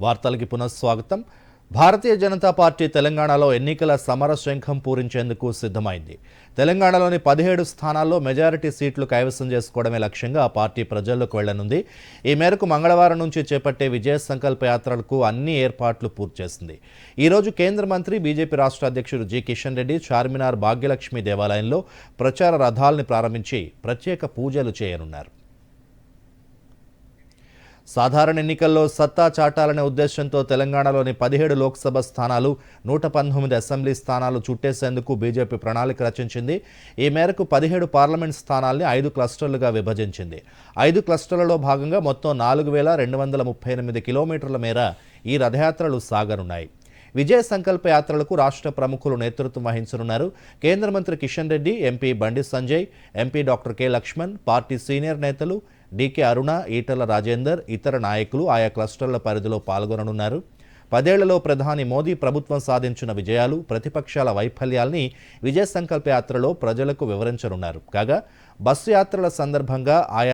వార్తలకి పునఃస్వాగతం. భారతీయ జనతా పార్టీ తెలంగాణలో ఎన్నికల సమర శంఖం పూరించేందుకు సిద్ధమైంది. తెలంగాణలోని పదిహేడు స్థానాల్లో మెజారిటీ సీట్లు కైవసం చేసుకోవడమే లక్ష్యంగా ఆ పార్టీ ప్రజల్లోకి వెళ్ళనుంది. ఈ మేరకు మంగళవారం నుంచి చేపట్టే విజయ సంకల్ప యాత్రలకు అన్ని ఏర్పాట్లు పూర్తి చేసింది. ఈరోజు కేంద్ర మంత్రి బీజేపీ రాష్ట్ర అధ్యక్షుడు జి కిషన్ రెడ్డి చార్మినార్ భాగ్యలక్ష్మి దేవాలయంలో ప్రచార రథాల్ని ప్రారంభించి ప్రత్యేక పూజలు చేయనున్నారు. సాధారణ ఎన్నికల్లో సత్తా చాటాలనే ఉద్దేశంతో తెలంగాణలోని పదిహేడు లోక్సభ స్థానాలు నూట పంతొమ్మిది అసెంబ్లీ స్థానాలు చుట్టేసేందుకు బీజేపీ ప్రణాళిక రచించింది. ఈ మేరకు పదిహేడు పార్లమెంట్ స్థానాల్ని ఐదు క్లస్టర్లుగా విభజించింది. ఐదు క్లస్టర్లలో భాగంగా మొత్తం నాలుగు వేల రెండు వందల ముప్పై ఎనిమిది కిలోమీటర్ల మేర ఈ రథయాత్రలు సాగనున్నాయి. విజయ సంకల్ప యాత్రలకు రాష్ట్ర ప్రముఖులు నేతృత్వం వహించనున్నారు. కేంద్ర మంత్రి Kishan Reddy MP Bandi Sanjay MP doctor K Laxman party senior నేతలు డీకే అరుణ ఈటల రాజేందర్ ఇతర నాయకులు ఆయా క్లస్టర్ల పరిధిలో పాల్గొననున్నారు. పదేళ్ళలో ప్రధాని మోదీ ప్రభుత్వం సాధించిన విజయాలు ప్రతిపక్షాల వైఫల్యాల్ని విజయ సంకల్ప యాత్రలో ప్రజలకు వివరించనున్నారు. కాగా బస్సు యాత్రల సందర్భంగా ఆయా